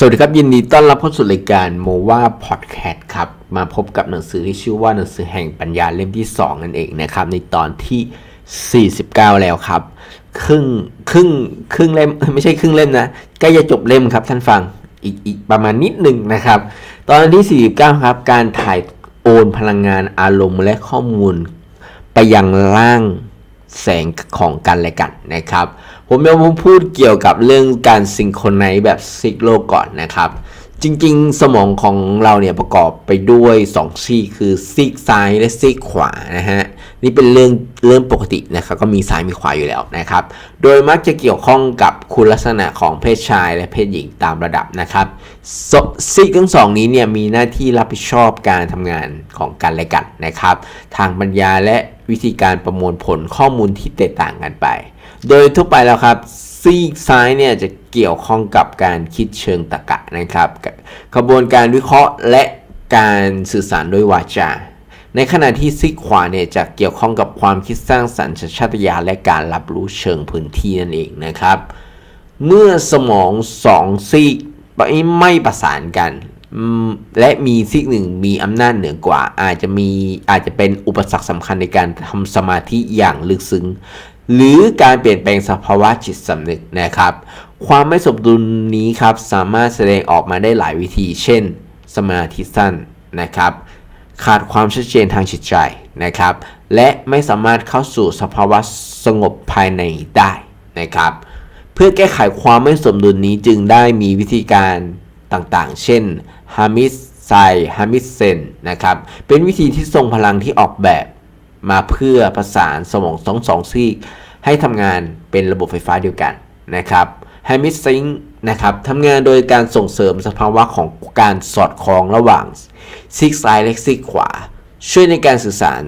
สวัสดีครับ ยินดีต้อนรับเข้าสู่รายการโมวาพอดแคสต์ครับ มาพบกับหนังสือที่ชื่อว่าหนังสือแห่งปัญญาเล่มที่ 2 นั่นเองนะครับ ในตอนที่ 49 แล้วครับ ครึ่งครึ่งครึ่งเล่มไม่ใช่ครึ่งเล่มนะใกล้จะจบเล่มครับท่านฟังอีกอีกประมาณนิดหนึ่งนะครับ ตอนที่ 49 ครับ การถ่ายโอนพลังงานอารมณ์และข้อมูล ไปยังร่างแสงของกันและกันนะครับ ผมจะมาพูดเกี่ยวกับเรื่องการซิงโครไนซ์แบบซิกโลก่อนนะครับ จริงๆ สมองของเราเนี่ยประกอบไปด้วย 2 ซีกคือซีกซ้ายและซีกขวานะฮะนี่เป็นเรื่องเรื่องปกตินะครับก็มีซ้ายมีขวาอยู่แล้วนะครับ โดยมักจะเกี่ยวข้องกับคุณลักษณะของเพศชายและเพศหญิงตามระดับนะครับซีกทั้งสองนี้เนี่ยมีหน้าที่รับผิดชอบการทำงานของกันและกันนะครับ ทางปัญญาและวิธีการประมวลผลข้อมูลที่แตกต่างกันไป โดยทั่วไปแล้วครับซีกซ้ายเนี่ยจะเกี่ยวข้องกับการคิดเชิงตรรกะนะครับกระบวนการวิเคราะห์และการสื่อสารด้วยวาจา ในขณะที่ซีกขวาเนี่ยจะเกี่ยวข้องกับความคิดสร้างสรรค์ชาตญาและการรับรู้เชิงพื้นที่นั่นเองนะครับ เมื่อสมองสองซีกไม่ประสานกันและมีซีกหนึ่งมีอำนาจเหนือกว่า อาจจะมีอาจจะเป็นอุปสรรคสำคัญในการทำสมาธิอย่างลึกซึ้ง หรือการเปลี่ยนแปลงสภาวะจิตสำนึกนะครับ ความไม่สมดุลนี้ครับสามารถแสดงออกมาได้หลายวิธี เช่น สมาธิสั้นนะครับ ขาดความชัดเจนทางจิตใจนะครับ และไม่สามารถเข้าสู่สภาวะสงบภายในได้นะครับ เพื่อแก้ไขความไม่สมดุลนี้จึงได้มีวิธีการต่างๆ เช่นฮามิสไซฮามิสเซนนะครับ เป็นวิธีที่ทรงพลังที่ออกแบบ มาเพื่อประสานสมองสองสองซีกให้ทำงานเป็นระบบไฟฟ้าเดียวกันนะครับแฮมิสซิงนะครับทำงานโดยการส่งเสริมสภาวะของการสอดคล้องระหว่างซีกซ้ายและซีกขวา ช่วยในการสื่อสาร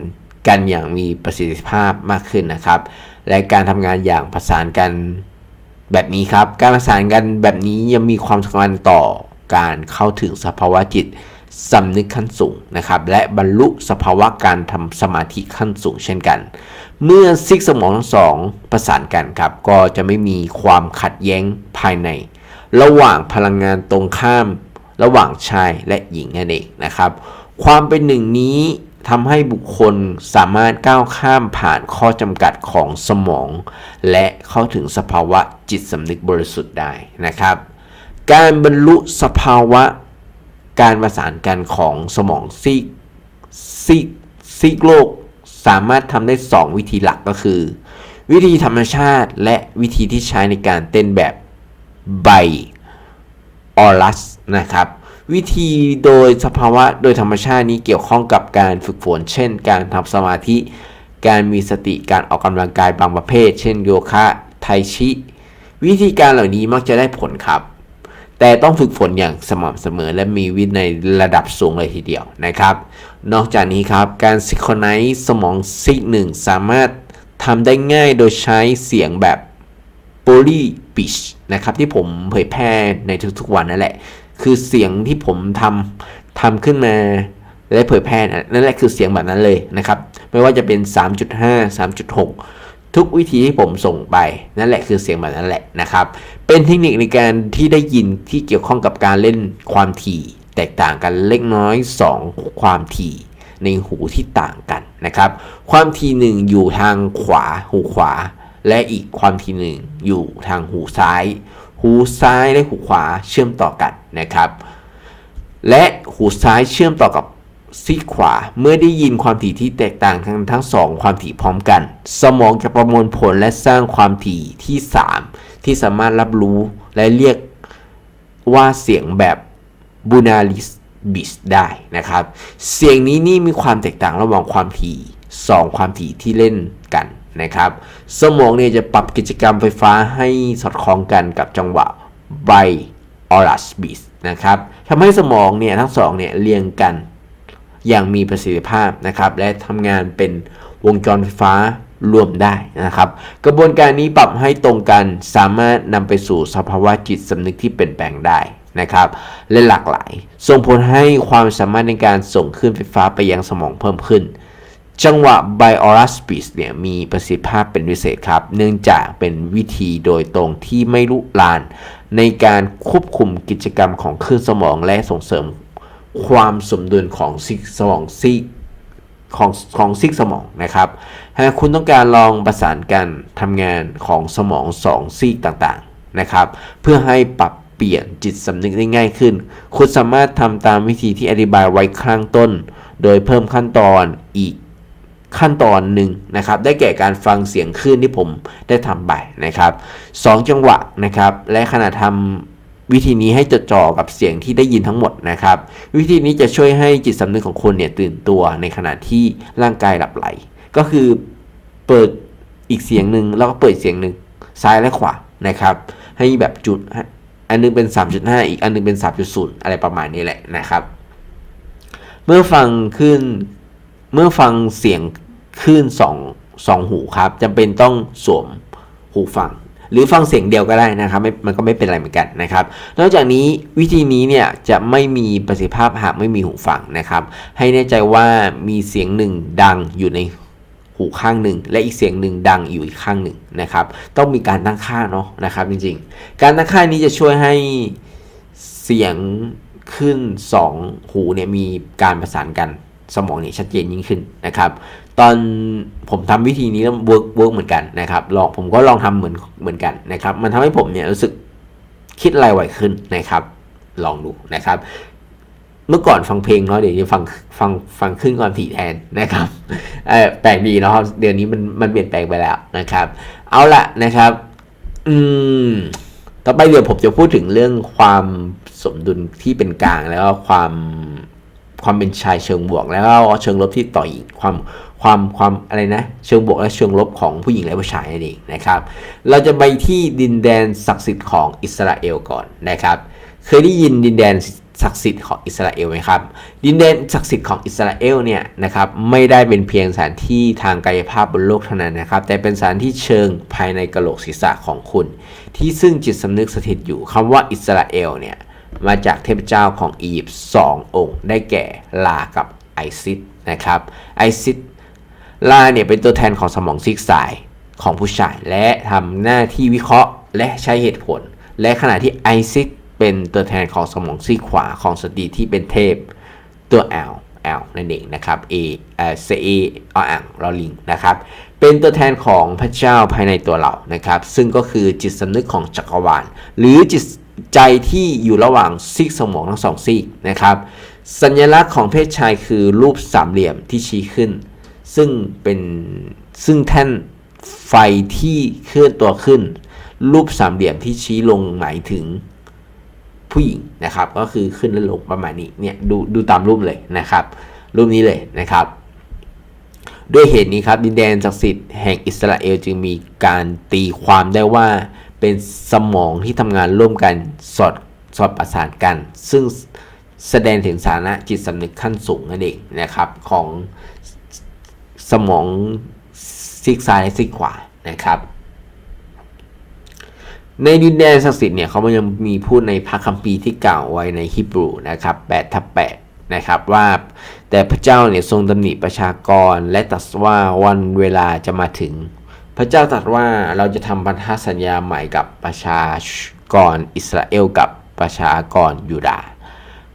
กันอย่างมีประสิทธิภาพมากขึ้นนะครับ และการทำงานอย่างประสานกันแบบนี้ครับ การประสานกันแบบนี้ยังมีความสำคัญต่อการเข้าถึงสภาวะจิต สำนึกขั้นสูงนะครับและบรรลุสภาวะการทำสมาธิขั้นสูงเช่นกัน เมื่อซิกสมองทั้งสองประสานกันครับก็จะไม่มีความขัดแย้งภายใน ระหว่างพลังงานตรงข้าม ระหว่างชายและหญิงนั่นเองนะครับ ความเป็นหนึ่งนี้ทำให้บุคคลสามารถก้าวข้ามผ่านข้อจำกัดของสมอง และเข้าถึงสภาวะจิตสำนึกบริสุทธิ์ได้นะครับ การบรรลุสภาวะ การประสานกันของสมองซีกซีกซีกโลกสามารถทำได้ 2 วิธีหลักก็คือ วิธีธรรมชาติและวิธีที่ใช้ในการเต้นแบบไบออรัสนะครับ วิธีโดยสภาวะโดยธรรมชาตินี้เกี่ยวข้องกับการฝึกฝน เช่น การทำสมาธิ การมีสติการออกกำลังกายบางประเภท เช่นโยคะไทชิ วิธีการเหล่านี้มักจะได้ผลครับ แต่ต้องฝึกฝนอย่างสม่ำเสมอและมีวินัยระดับสูงเลยทีเดียวนะครับ นอกจากนี้ครับ การซิโครไนซ์สมองซีกหนึ่งสามารถทำได้ง่ายโดยใช้เสียงแบบโ o ลีปิชนะครับที่ผมเผยแพร่ในทุกๆวันนั่นแหละ คือเสียงที่ผมทำทำขึ้นมาและเผยแพร่นั่นแหละคือเสียงแบบนั้นเลยนะครับ ไม่ว่าจะเป็น 3.5 3.6 ทุกวิธีที่ผมส่งไปนั่นแหละคือเสียงแบบนั้นแหละนะครับ เป็นเทคนิคในการที่ได้ยินที่เกี่ยวข้องกับการเล่นความถี่แตกต่างกันเล็กน้อย 2 ความถี่ในหูที่ต่างกันนะครับ ความถี่หนึ่งอยู่ทางขวาหูขวา และอีกความถี่หนึ่งอยู่ทางหูซ้าย หูซ้ายและหูขวาเชื่อมต่อกันนะครับ และหูซ้ายเชื่อมต่อกับ ซีกขวา เมื่อได้ยินความถี่ที่แตกต่างทั้งทั้งสองความถี่พร้อมกัน สมองจะประมวลผลและสร้างความถี่ที่ 3 ที่สามารถรับรู้และเรียกว่าเสียงแบบบูนาลิสบิสได้นะครับ เสียงนี้นี่มีความแตกต่างระหว่างความถี่ 2 ความถี่ที่เล่นกันนะครับ สมองเนี่ยจะปรับกิจกรรมไฟฟ้าให้สอดคล้องกันกับจังหวะไบออรัสบิสนะครับทำให้สมองเนี่ยทั้งสองเนี่ยเรียงกัน อย่างมีประสิทธิภาพนะครับและทำงานเป็นวงจรไฟฟ้ารวมได้นะครับ กระบวนการนี้ปรับให้ตรงกันสามารถนำไปสู่สภาวะจิตสำนึกที่เปลี่ยนแปลงได้นะครับ และหลากหลาย ส่งผลให้ความสามารถในการส่งคลื่นไฟฟ้าไปยังสมองเพิ่มขึ้น จังหวะ b i o r a s p i c เนี่ยมีประสิทธิภาพเป็นพิเศษครับ เนื่องจากเป็นวิธีโดยตรงที่ไม่ลุลาน ในการควบคุมกิจกรรมของคลื่นสมองและส่งเสริม ความสมดุลของซีกสมองซีกของของซีกสมองนะครับ หากคุณต้องการลองประสานการทำงานของสมองสองซีกต่างๆนะครับ เพื่อให้ปรับเปลี่ยนจิตสำนึกได้ง่ายขึ้น คุณสามารถทำตามวิธีที่อธิบายไว้ข้างต้น โดยเพิ่มขั้นตอนอีกขั้นตอนหนึ่งนะครับ ได้แก่การฟังเสียงคลื่นที่ผมได้ทำไปนะครับสองจังหวะนะครับ และขณะทำ วิธีนี้ให้จดจ่อกับเสียงที่ได้ยินทั้งหมดนะครับ วิธีนี้จะช่วยให้จิตสำนึกของคุณเนี่ยตื่นตัวในขณะที่ร่างกายหลับไหล ก็คือเปิดอีกเสียงหนึ่งแล้วก็เปิดเสียงหนึ่งซ้ายและขวานะครับ ให้แบบจุดอันนึงเป็น 3.5 อีกอันนึงเป็น 3.0 อะไรประมาณนี้แหละนะครับ เมื่อฟังขึ้นเมื่อฟังเสียงคลื่นสองสองหูครับจำเป็นต้องสวมหูฟัง หรือฟังเสียงเดียวก็ได้นะครับไม่มันก็ไม่เป็นไรเหมือนกันนะครับ นอกจากนี้วิธีนี้เนี่ยจะไม่มีประสิทธิภาพหากไม่มีหูฟังนะครับ ให้แน่ใจว่ามีเสียงหนึ่งดังอยู่ในหูข้างหนึ่งและอีกเสียงหนึ่งดังอยู่อีกข้างหนึ่งนะครับ ต้องมีการตั้งค่าเนาะนะครับจริงๆ การตั้งค่านี้จะช่วยให้เสียงขึ้น 2 หูเนี่ยมีการประสานกันสมองเนี่ยชัดเจนยิ่งขึ้นนะครับ ตอนผมทำวิธีนี้แล้วเวิร์กเวิร์กเหมือนกันนะครับลองผมก็ลองทำเหมือนเหมือนกันนะครับ มันทำให้ผมเนี่ยรู้สึกคิดอะไรไวขึ้นนะครับ ลองดูนะครับ เมื่อก่อนฟังเพลงเนาะเดี๋ยวจะฟังฟังฟังขึ้นความถี่แทนนะครับเออแปลกดีเนาะเดี๋ยวนี้มันมันเปลี่ยนแปลงไปแล้วนะครับ เอาละนะครับ อืมต่อไปเดี๋ยวผมจะพูดถึงเรื่องความสมดุลที่เป็นกลางแล้วก็ความความเป็นชายเชิงบวก แล้วก็เชิงลบที่ต่ออีกความ ความความอะไรนะ เชิงบวกและเชิงลบของผู้หญิงและผู้ชายนั่นเองนะครับ เราจะไปที่ดินแดนศักดิ์สิทธิ์ของอิสราเอลก่อนนะครับ เคยได้ยินดินแดนศักดิ์สิทธิ์ของอิสราเอลไหมครับ ดินแดนศักดิ์สิทธิ์ของอิสราเอลเนี่ยนะครับไม่ได้เป็นเพียงสถานที่ทางกายภาพบนโลกเท่านั้นนะครับ แต่เป็นสถานที่เชิงภายในกระโหลกศีรษะของคุณ ที่ซึ่งจิตสำนึกสถิตอยู่คำว่าอิสราเอลเนี่ยมาจากเทพเจ้าของอียิปต์สององค์ ได้แก่ลากับไอซิสนะครับไอซิส ลาเนี่ยเป็นตัวแทนของสมองซีกซ้ายของผู้ชาย และทำหน้าที่วิเคราะห์และใช้เหตุผล และขณะที่ไอซิสเป็นตัวแทนของสมองซีกขวาของสตรีที่เป็นเทพ ตัว L L นั่นเองนะครับ A เอ่อ C A ออ่างลอลิงนะครับเป็นตัวแทนของพระเจ้าภายในตัวเรานะครับ ซึ่งก็คือจิตสำนึกของจักรวาล หรือจิตใจที่อยู่ระหว่างซีกสมองทั้งสองซีกนะครับ สัญลักษณ์ของเพศชายคือรูปสามเหลี่ยมที่ชี้ขึ้น ซึ่งเป็นซึ่งแท่นไฟที่เคลื่อนตัวขึ้น รูปสามเหลี่ยมที่ชี้ลงหมายถึงผู้หญิงนะครับ ก็คือขึ้นและลงประมาณนี้เนี่ยดูดูตามรูปเลยนะครับ รูปนี้เลยนะครับ ด้วยเหตุนี้ครับ ดินแดนศักดิ์สิทธิ์แห่งอิสราเอลจึงมีการตีความได้ว่าเป็นสมองที่ทำงานร่วมกันสอดสอดประสานกัน ซึ่งแสดงถึงสาระจิตสำนึกขั้นสูงนั่นเองนะครับ ของ สมองซีกซ้ายและซีกขวานะครับ ในดินแดนศักดิ์สิทธิ์เนี่ยเขายังมีพูดในพระคัมภีร์ที่กล่าวไว้ในฮิบรูนะครับ8ทับ8นะครับว่าแต่พระเจ้าเนี่ยทรงตำหนิประชากรและตรัสว่าวันเวลาจะมาถึง พระเจ้าตรัสว่าเราจะทำพันธสัญญาใหม่กับประชากรอิสราเอลกับประชากรยูดาห์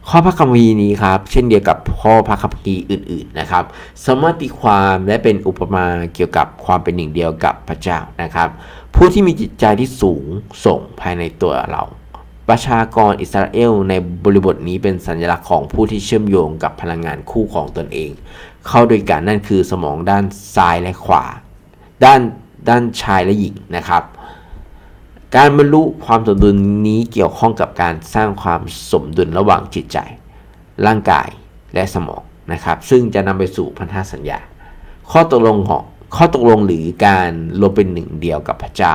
ข้อพระคัมภีร์นี้ครับ เช่นเดียวกับข้อพระคัมภีร์อื่น ๆนะครับ สามารถตีความและเป็นอุปมาเกี่ยวกับความเป็นหนึ่งเดียวกับพระเจ้านะครับ ผู้ที่มีจิตใจที่สูงส่งภายในตัวเรา ประชากรอิสราเอลในบริบทนี้เป็นสัญลักษณ์ของผู้ที่เชื่อมโยงกับพลังงานคู่ของตนเอง เข้าด้วยกันนั่นคือสมองด้านซ้ายและขวา ด้านด้านชายและหญิงนะครับ การบรรลุความสมดุลนี้เกี่ยวข้องกับการสร้างความสมดุลระหว่างจิตใจ ร่างกายและสมองนะครับ ซึ่งจะนำไปสู่พันธสัญญา ข้อตกลงของข้อตกลงหรือการรวมเป็นหนึ่งเดียวกับพระเจ้า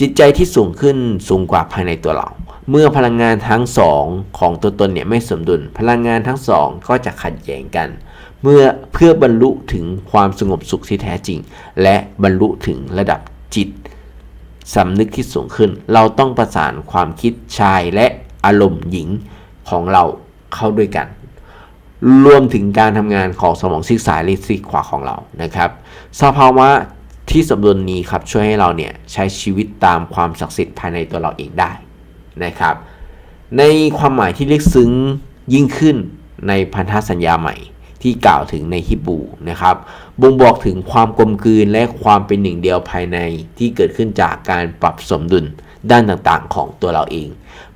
จิตใจที่สูงขึ้นสูงกว่าภายในตัวเรา เมื่อพลังงานทั้งสองของตัวตนเนี่ยไม่สมดุล พลังงานทั้งสองก็จะขัดแย้งกัน เมื่อเพื่อบรรลุถึงความสงบสุขที่แท้จริง และบรรลุถึงระดับจิต สำนึกที่สูงขึ้น เราต้องประสานความคิดชายและอารมณ์หญิงของเราเข้าด้วยกัน รวมถึงการทำงานของสมองซีกซ้ายและซีกขวาของเรานะครับ สภาวะที่สมดุลนี้ครับช่วยให้เราเนี่ยใช้ชีวิตตามความศักดิ์สิทธิ์ภายในตัวเราเองได้นะครับ ในความหมายที่ลึกซึ้งยิ่งขึ้นในพันธสัญญาใหม่ ที่กล่าวถึงในฮิบูนะครับบ่งบอกถึงความกลมกลืนและความเป็นหนึ่งเดียวภายในที่เกิดขึ้นจากการปรับสมดุลด้านต่างๆ ของตัวเราเอง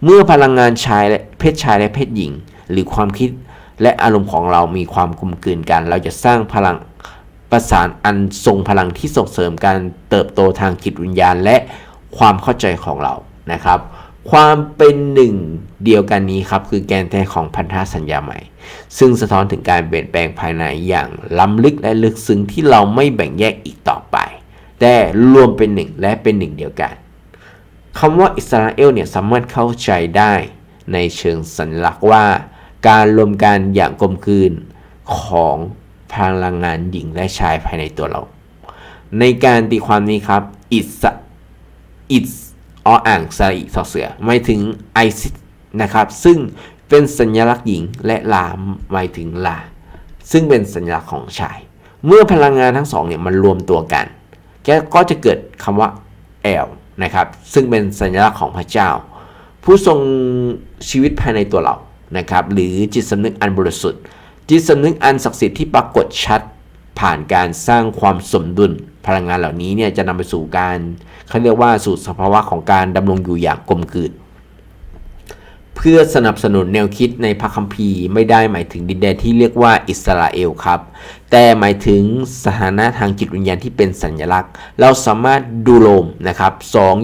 เมื่อพลังงานชายและเพศชายและเพศหญิง หรือความคิดและอารมณ์ของเรามีความกลมกลืนกัน เราจะสร้างพลังประสานอันทรงพลังที่ส่งเสริมการเติบโตทางจิตวิญญาณและความเข้าใจของเรานะครับ ความเป็นหนึ่งเดียวกันนี้ครับคือแกนแท้ของพันธสัญญาใหม่ ซึ่งสะท้อนถึงการเปลี่ยนแปลงภายในอย่างล้ำลึกและลึกซึ้งที่เราไม่แบ่งแยกอีกต่อไป แต่รวมเป็นหนึ่งและเป็นหนึ่งเดียวกันคำว่าอิสราเอลเนี่ยสามารถเข้าใจได้ในเชิงสัญลักษณ์ว่า การรวมกันอย่างกลมกลืนของพลังงานหญิงและชายภายในตัวเรา ในการตีความนี้ครับอิสอิส ออ่างสระอีสอเสือหมายถึงไอซิสนะครับ ซึ่งเป็นสัญลักษณ์หญิงและลาหมายถึงลา ซึ่งเป็นสัญลักษณ์ของชาย เมื่อพลังงานทั้งสองเนี่ยมันรวมตัวกันแกก็จะเกิดคำว่าแอลนะครับ ซึ่งเป็นสัญลักษณ์ของพระเจ้า ผู้ทรงชีวิตภายในตัวเรานะครับ หรือจิตสำนึกอันบริสุทธิ์จิตสำนึกอันศักดิ์สิทธิ์ที่ปรากฏชัดผ่านการสร้างความสมดุล พลังงานเหล่านี้เนี่ยจะนำไปสู่การเขาเรียกว่าสู่สภาวะของการดำรงอยู่อย่างกลมกลืนเพื่อสนับสนุนแนวคิดในพระคัมภีร์ไม่ได้หมายถึงดินแดนที่เรียกว่าอิสราเอลครับ แต่หมายถึงสถานะทางจิตวิญญาณที่เป็นสัญลักษณ์ เราสามารถดูโลมนะครับ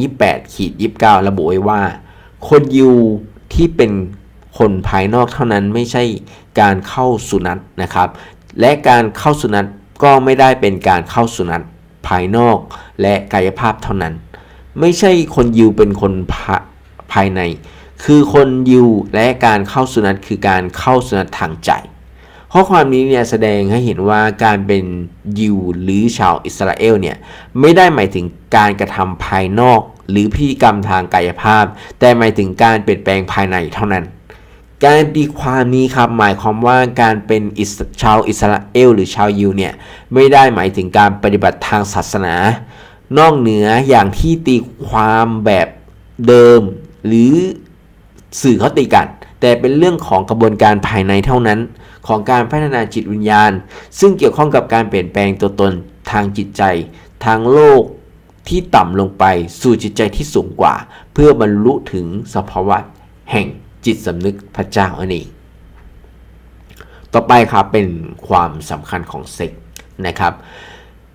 228ขีด29 ระบุไว้ว่า คนยิวที่เป็นคนภายนอกเท่านั้นไม่ใช่การเข้าสุนัตนะครับ และการเข้าสุนัตก็ไม่ได้เป็นการเข้าสุนัต ภายนอกและกายภาพเท่านั้น ไม่ใช่คนยิวเป็นคนภาภายใน คือคนยิวและการเข้าสุนัตคือการเข้าสุนัตทางใจ ข้อความนี้เนี่ยแสดงให้เห็นว่าการเป็นยิวหรือชาวอิสราเอลเนี่ยไม่ได้หมายถึงการกระทำภายนอก หรือพิธีกรรมทางกายภาพ แต่หมายถึงการเปลี่ยนแปลงภายในเท่านั้น การตีความนี้ครับหมายความว่าการเป็นชาวอิสราเอลหรือชาวยิวเนี่ยไม่ได้หมายถึงการปฏิบัติทางศาสนา นอกเหนืออย่างที่ตีความแบบเดิม หรือสื่อเขาตีกัน แต่เป็นเรื่องของกระบวนการภายในเท่านั้น ของการพัฒนาจิตวิญญาณ ซึ่งเกี่ยวข้องกับการเปลี่ยนแปลงตัวตนทางจิตใจ ทางโลกที่ต่ำลงไปสู่จิตใจที่สูงกว่า เพื่อบรรลุถึงสภาวะแห่ง จิตสำนึกพระเจ้าอันเองต่อไปครับเป็นความสำคัญของเซ็กนะครับ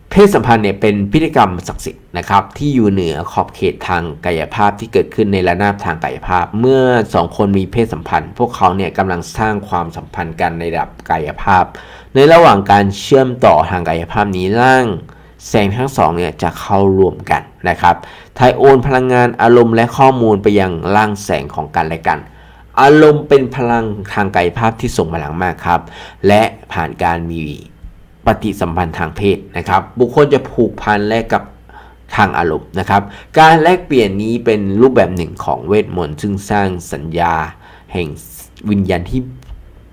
เพศสัมพันธ์เนี่ยเป็นพิธีกรรมศักดิ์สิทธิ์นะครับที่อยู่เหนือขอบเขตทางกายภาพที่เกิดขึ้นในระนาบทางกายภาพ เมื่อสองคนมีเพศสัมพันธ์ พวกเขาเนี่ยกำลังสร้างความสัมพันธ์กันในระดับกายภาพ ในระหว่างการเชื่อมต่อทางกายภาพนี้ร่างแสงทั้งสองเนี่ยจะเข้ารวมกันนะครับถ่ายโอนพลังงานอารมณ์และข้อมูลไปยังร่างแสงของกันและกัน อารมณ์เป็นพลังทางกายภาพที่ส่งพลังมากครับ และผ่านการมีปฏิสัมพันธ์ทางเพศนะครับ บุคคลจะผูกพันและกับทางอารมณ์นะครับ การแลกเปลี่ยนนี้เป็นรูปแบบหนึ่งของเวทมนต์ซึ่งสร้างสัญญาแห่งวิญญาณที่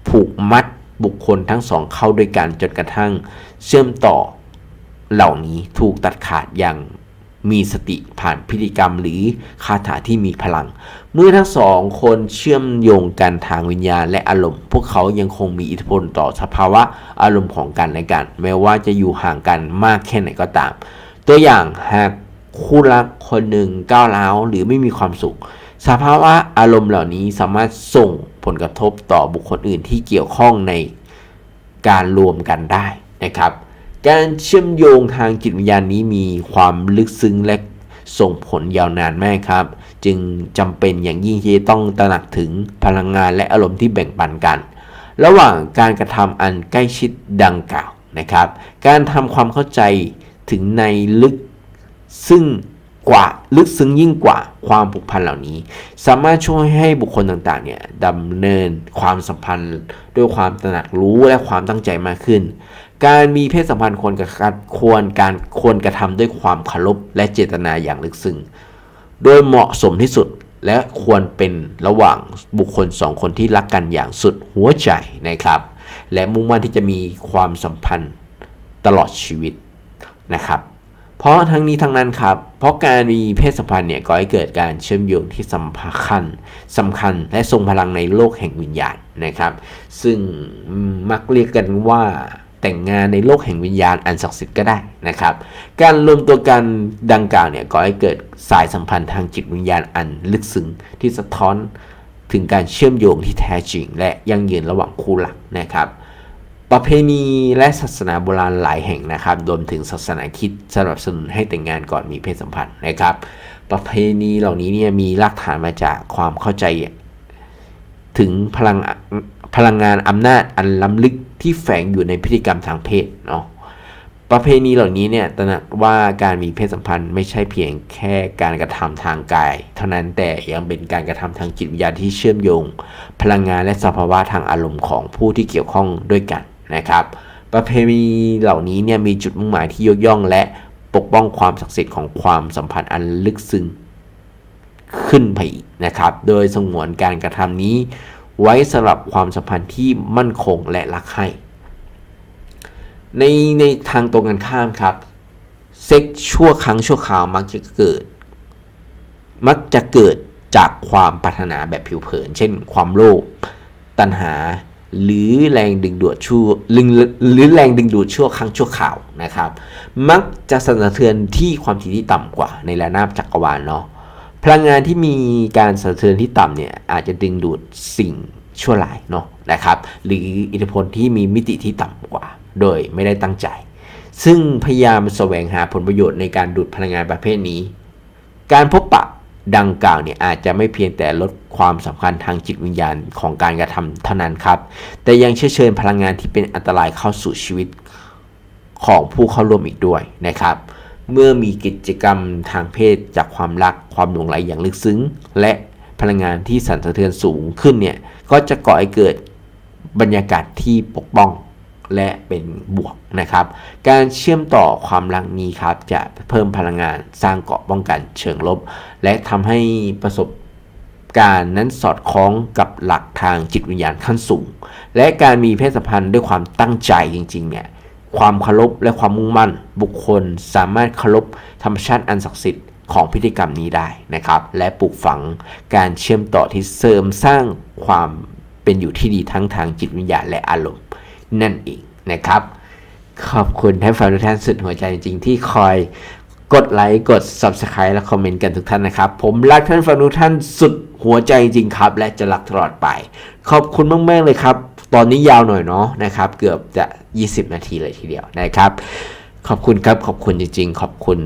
ผูกมัดบุคคลทั้งสองเข้าด้วยกันจนกระทั่งเชื่อมต่อเหล่านี้ถูกตัดขาดอย่าง มีสติผ่านพิธีกรรมหรือคาถาที่มีพลัง เมื่อทั้งสองคนเชื่อมโยงกันทางวิญญาณและอารมณ์ พวกเขายังคงมีอิทธิพลต่อสภาวะอารมณ์ของกันและกัน แม้ว่าจะอยู่ห่างกันมากแค่ไหนก็ตาม ตัวอย่างหากคู่รักคนหนึ่งก้าวร้าวหรือไม่มีความสุข สภาวะอารมณ์เหล่านี้สามารถส่งผลกระทบต่อบุคคลอื่นที่เกี่ยวข้องในการรวมกันได้นะครับ การเชื่อมโยงทางจิตวิญญาณนี้มีความลึกซึ้งและส่งผลยาวนานมากครับ จึงจำเป็นอย่างยิ่งที่ต้องตระหนักถึงพลังงานและอารมณ์ที่แบ่งปันกัน ระหว่างการกระทำอันใกล้ชิดดังกล่าวนะครับ การทำความเข้าใจถึงในลึกซึ่งกว่าลึกซึ้งยิ่งกว่าความผูกพันเหล่านี้ สามารถช่วยให้บุคคลต่างๆเนี่ยดำเนินความสัมพันธ์ ด้วยความตระหนักรู้และความตั้งใจมากขึ้น การมีเพศสัมพันธ์ควรกระควรการควรกระทำด้วยความเคารพและเจตนาอย่างลึกซึ้งโดยเหมาะสมที่สุดและควรเป็นระหว่างบุคคลสองคนที่รักกันอย่างสุดหัวใจนะครับ และมุ่งมั่นที่จะมีความสัมพันธ์ตลอดชีวิตนะครับ เพราะทั้งนี้ทั้งนั้นครับ เพราะการมีเพศสัมพันธ์เนี่ยก่อให้เกิดการเชื่อมโยงที่สำคัญสำคัญและทรงพลังในโลกแห่งวิญญาณนะครับ ซึ่งมักเรียกกันว่า แต่งงานในโลกแห่งวิญญาณอันศักดิ์สิทธิ์ก็ได้นะครับ การรวมตัวกันดังกล่าวเนี่ยก่อให้เกิดสายสัมพันธ์ทางจิตวิญญาณอันลึกซึ้งที่สะท้อนถึงการเชื่อมโยงที่แท้จริง และยั่งยืนระหว่างคู่หลักนะครับ ประเพณีและศาสนาโบราณหลายแห่งนะครับรวมถึงศาสนาคิดสนับสนุนให้แต่งงานก่อนมีเพศสัมพันธ์นะครับ ประเพณีเหล่านี้เนี่ยมีรากฐานมาจากความเข้าใจถึงพลัง พลังงานอำนาจอันล้ำลึกที่แฝงอยู่ในพฤติกรรมทางเพศเนาะประเพณีเหล่านี้เนี่ยตระหนักว่าการมีเพศสัมพันธ์ไม่ใช่เพียงแค่การกระทำทางกาย เท่านั้นแต่ยังเป็นการกระทำทางจิตวิญญาณที่เชื่อมโยง พลังงานและสภาวะทางอารมณ์ของผู้ที่เกี่ยวข้องด้วยกันนะครับ ประเพณีเหล่านี้เนี่ยมีจุดมุ่งหมายที่ยกย่อง และปกป้องความศักดิ์สิทธิ์ของความสัมพันธ์อันลึกซึ้งขึ้นไปอีกนะครับ โดยสงวนการกระทำนี้ ไว้สำหรับความสัมพันธ์ที่มั่นคงและรักใคร่ในในทางตรงกันข้ามครับเซ็กชั่วครั้งชั่วคราวมักจะเกิด มักจะเกิดจากความปรารถนาแบบผิวเผิน เช่น ความโลภตัณหาหรือแรงดึงดูดชั่วหรือแรงดึงดูดชั่วครั้งชั่วคราวนะครับ มักจะสั่นสะเทือนที่ความถี่ที่ต่ำกว่าในระนาบจักรวาลเนาะ พลังงานที่มีการสะเทือนที่ต่ำเนี่ยอาจจะดึงดูดสิ่งชั่วร้ายเนาะนะครับหรืออิทธิพลที่มีมิติที่ต่ำกว่า โดยไม่ได้ตั้งใจ ซึ่งพยายามแสวงหาผลประโยชน์ในการดูดพลังงานประเภทนี้ การพบปะดังกล่าวเนี่ยอาจจะไม่เพียงแต่ลดความสำคัญทางจิตวิญญาณของการกระทำเท่านั้นครับ แต่ยังเชื้อเชิญพลังงานที่เป็นอันตรายเข้าสู่ชีวิตของผู้เข้าร่วมอีกด้วยนะครับ เมื่อมีกิจกรรมทางเพศจากความรักความหลงไหลอย่างลึกซึ้ง และพลังงานที่สั่นสะเทือนสูงขึ้นเนี่ยก็จะก่อให้เกิดบรรยากาศที่ปกป้องและเป็นบวกนะครับ การเชื่อมต่อความรักนี้ครับจะเพิ่มพลังงานสร้างเกราะป้องกันเชิงลบ และทำให้ประสบการณ์นั้นสอดคล้องกับหลักทางจิตวิญญาณขั้นสูง และการมีเพศสัมพันธ์ด้วยความตั้งใจจริงๆเนี่ย ความเคารพและความมุ่งมั่น บุคคลสามารถเคารพธรรมชาติอันศักดิ์สิทธิ์ของพิธีกรรมนี้ได้นะครับ และปลูกฝังการเชื่อมต่อที่เสริมสร้างความเป็นอยู่ที่ดีทั้งทางจิตวิญญาณและอารมณ์นั่นเองนะครับ ขอบคุณท่านฟังทุกท่านสุดหัวใจจริงๆ ที่คอยกดไลค์กด Subscribe และคอมเมนต์กันทุกท่านนะครับ ผมรักท่านฟังทุกท่านสุดหัวใจจริงครับ และจะรักตลอดไป ขอบคุณมากๆเลยครับ ตอนนี้ยาวหน่อยเนาะนะครับ เกือบจะ 20 นาทีเลยทีเดียวนะครับ ขอบคุณครับขอบคุณจริง ๆ ขอบคุณ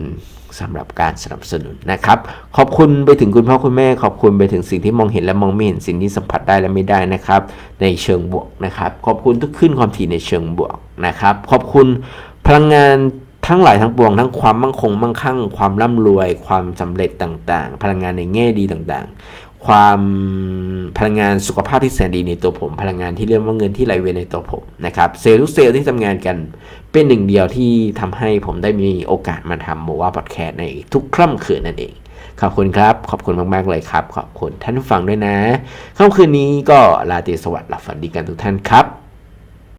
สำหรับการสนับสนุนนะครับ ขอบคุณไปถึงคุณพ่อคุณแม่ ขอบคุณไปถึงสิ่งที่มองเห็นและมองไม่เห็นสิ่งที่สัมผัสได้และไม่ได้นะครับ ในเชิงบวกนะครับ ขอบคุณทุกขึ้นความถี่ในเชิงบวกนะครับ ขอบคุณพลังงานทั้งหลายทั้งปวงทั้งความมั่งคงมั่งคั่ง ความร่ำรวย ความสำเร็จต่างๆ พลังงานในแง่ดีต่างๆ ความพลังงานสุขภาพที่แสนดีในตัวผม พลังงานที่เรียกว่าเงินที่ไหลเวียนในตัวผมนะครับเซลล์ทุกเซลล์ที่ทำงานกันเป็นหนึ่งเดียวที่ทำให้ผมได้มีโอกาสมาทำโมว่าพอดแคสต์ในทุกค่ำคืนนั่นเอง ขอบคุณครับ ขอบคุณมาก ๆ เลยครับ ขอบคุณท่านผู้ฟังด้วยนะค่ำคืนนี้ก็ลาตีสวัสดิ์หลับฝันดีกันทุกท่านครับ